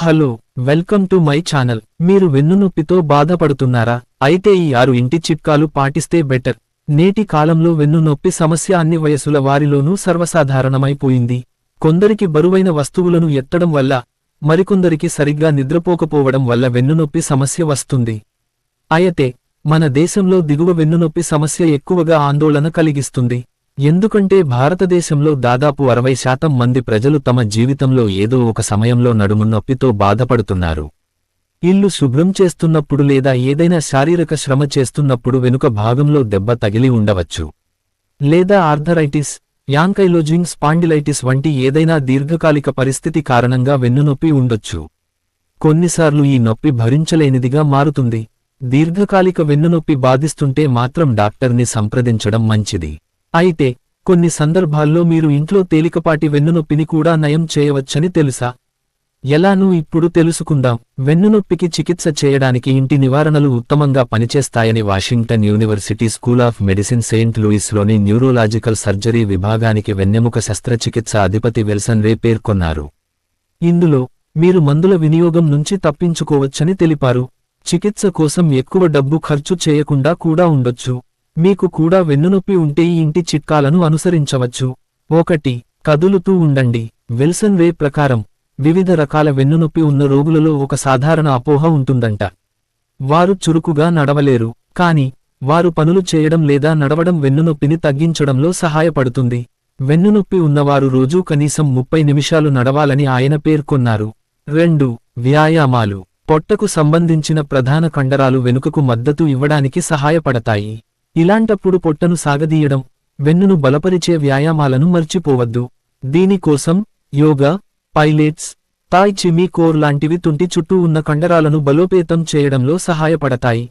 Hello welcome to my channel. మీరు వెన్నునొప్పితో బాధపడుతున్నారా? అయితే ఈ ఆరు ఇంటి చిట్కాలు పాటిస్తే బెటర్. నేటి కాలంలో వెన్నునొప్పి సమస్య అన్ని వయసుల వారిలోనూ సర్వసాధారణమైపోయింది కొందరికి బరువైన వస్తువులను ఎత్తడం వల్ల మరికొందరికి సరిగ్గా నిద్రపోకపోవడం వల్ల వెన్నునొప్పి సమస్య వస్తుంది. అయితే మన దేశంలో దిగువ వెన్నునొప్పి సమస్య ఎక్కువగా ఆందోళన కలిగిస్తుంది. ఎందుకంటే భారతదేశంలో దాదాపు అరవై శాతం మంది ప్రజలు తమ జీవితంలో ఏదో ఒక సమయంలో నడుము నొప్పితో బాధపడుతున్నారు. ఇల్లు శుభ్రం చేస్తున్నప్పుడు లేదా ఏదైనా శారీరక శ్రమ చేస్తున్నప్పుడు వెనుక భాగంలో దెబ్బ తగిలి ఉండవచ్చు. లేదా ఆర్థరైటిస్ యాంకైలోజింగ్ స్పాండిలైటిస్ వంటి ఏదైనా దీర్ఘకాలిక పరిస్థితి కారణంగా వెన్నునొప్పి ఉండొచ్చు. కొన్నిసార్లు ఈ నొప్పి భరించలేనిదిగా మారుతుంది. దీర్ఘకాలిక వెన్నునొప్పి బాధిస్తుంటే మాత్రం డాక్టర్ని సంప్రదించడం మంచిది. అయితే కొన్ని సందర్భాల్లో మీరు ఇంట్లో తేలికపాటి వెన్నునొప్పిని కూడా నయం చేయవచ్చని తెలుసా? ఎలానూ ఇప్పుడు తెలుసుకుందాం. వెన్నునొప్పికి చికిత్స చేయడానికి ఇంటి నివారణలు ఉత్తమంగా పనిచేస్తాయని Washington University school of medicine saint లూయిస్లోని neurological surgery విభాగానికి వెన్నెముక శస్త్రచికిత్స అధిపతి విల్సన్ రే పేర్కొన్నారు ఇందులో మీరు మందుల వినియోగం నుంచి తప్పించుకోవచ్చని తెలిపారు. చికిత్స కోసం ఎక్కువ డబ్బు ఖర్చు చేయకుండా కూడా ఉండొచ్చు. మీకు కూడా వెన్నునొప్పి ఉంటే ఈ ఇంటి చిట్కాలను అనుసరించవచ్చు. ఒకటి కదులుతూ ఉండండి. విల్సన్ వే ప్రకారం వివిధ రకాల వెన్నునొప్పి ఉన్న రోగులలో ఒక సాధారణ అపోహ ఉంటుందంట. వారు చురుకుగా నడవలేరు కాని వారు పనులు చేయడం లేదా నడవడం వెన్నునొప్పిని తగ్గించడంలో సహాయపడుతుంది. వెన్నునొప్పి ఉన్నవారు రోజూ కనీసం ముప్పై నిమిషాలు నడవాలని ఆయన పేర్కొన్నారు. రెండు వ్యాయామాలు. పొట్టకు సంబంధించిన ప్రధాన కండరాలు వెనుకకు మద్దతు ఇవ్వడానికి సహాయపడతాయి. ఇలాంటప్పుడు పొట్టను సాగదీయడం వెన్నును బలపరిచే వ్యాయామాలను మర్చిపోవద్దు. దీనికోసం యోగా పైలెట్స్ తాయ్ చిమీ కోర్ లాంటివి తుంటి చుట్టూ ఉన్న కండరాలను బలోపేతం చేయడంలో సహాయపడతాయి.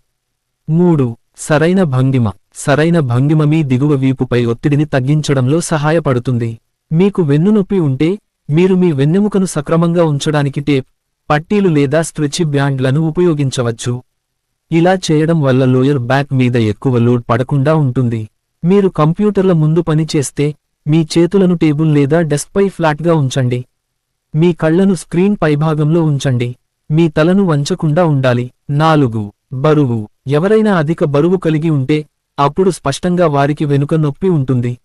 మూడు సరైన భంగిమ. సరైన భంగిమ మీ దిగువ వీపుపై ఒత్తిడిని తగ్గించడంలో సహాయపడుతుంది. మీకు వెన్నునొప్పి ఉంటే మీరు మీ వెన్నెముకను సక్రమంగా ఉంచడానికి టేప్ పట్టీలు లేదా స్ట్రెచి బ్యాండ్లను ఉపయోగించవచ్చు. ఇలా చేయడం వల్ల లోయర్ బ్యాక్ మీద ఎక్కువ లోడ్ పడకుండా ఉంటుంది. మీరు కంప్యూటర్ల ముందు పని చేస్తే మీ చేతులను టేబుల్ లేదా డెస్క్పై ఫ్లాట్గా ఉంచండి. మీ కళ్ళను స్క్రీన్ పైభాగంలో ఉంచండి. మీ తలను వంచకుండా ఉండాలి. నాలుగు. బరువు. ఎవరైనా అధిక బరువు కలిగి ఉంటే అప్పుడు స్పష్టంగా వారికి వెనుక నొప్పి ఉంటుంది.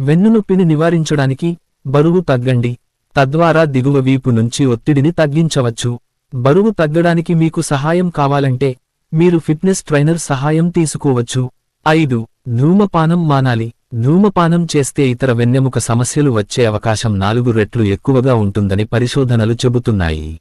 వెన్నునొప్పిని నివారించడానికి బరువు తగ్గండి. తద్వారా దిగువ వీపు నుంచి ఒత్తిడిని తగ్గించవచ్చు. బరువు తగ్గడానికి మీకు సహాయం కావాలంటే మీరు ఫిట్నెస్ ట్రైనర్ సహాయం తీసుకోవచ్చు. ఐదు ధూమపానం మానాలి. ధూమపానం చేస్తే ఇతర వెన్నెముక సమస్యలు వచ్చే అవకాశం నాలుగు రెట్లు ఎక్కువగా ఉంటుందని పరిశోధనలు చెబుతున్నాయి.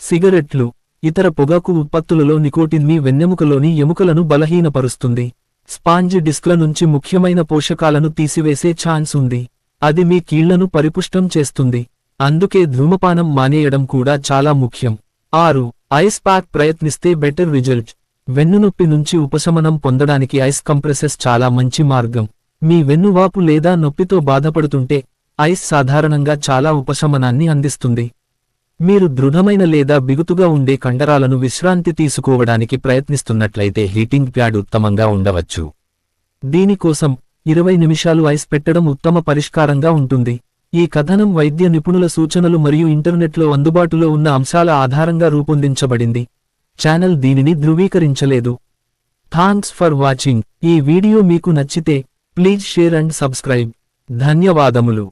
సిగరెట్లు ఇతర పొగాకు ఉత్పత్తులలో నికోటిన్ మీ వెన్నెముకలోని ఎముకలను బలహీనపరుస్తుంది. స్పాంజ్ డిస్క్ల నుంచి ముఖ్యమైన పోషకాలను తీసివేసే ఛాన్స్ ఉంది. అది మీ కీళ్ళను పరిపుష్టం చేస్తుంది. అందుకే ధూమపానం మానేయడం కూడా చాలా ముఖ్యం. ఆరు ఐస్ ప్యాక్ ప్రయత్నిస్తే బెటర్ రిజల్ట్. వెన్నునొప్పి నుంచి ఉపశమనం పొందడానికి ఐస్ కంప్రెసెస్ చాలా మంచి మార్గం. మీ వెన్నువాపు లేదా నొప్పితో బాధపడుతుంటే ఐస్ సాధారణంగా చాలా ఉపశమనాన్ని అందిస్తుంది. మీరు దృఢమైన లేదా బిగుతుగా ఉండే కండరాలను విశ్రాంతి తీసుకోవడానికి ప్రయత్నిస్తున్నట్లయితే హీటింగ్ ప్యాడ్ ఉత్తమంగా ఉండవచ్చు. దీనికోసం ఇరవై నిమిషాలు ఐస్ పెట్టడం ఉత్తమ పరిష్కారంగా ఉంటుంది. ఈ కథనం వైద్య నిపుణుల సూచనలు మరియు ఇంటర్నెట్లో అందుబాటులో ఉన్న అంశాల ఆధారంగా రూపొందించబడింది. ఛానల్ దీనిని ధృవీకరించలేదు. Thanks for watching. ఈ వీడియో మీకు నచ్చితే ప్లీజ్ షేర్ అండ్ సబ్స్క్రైబ్. ధన్యవాదములు.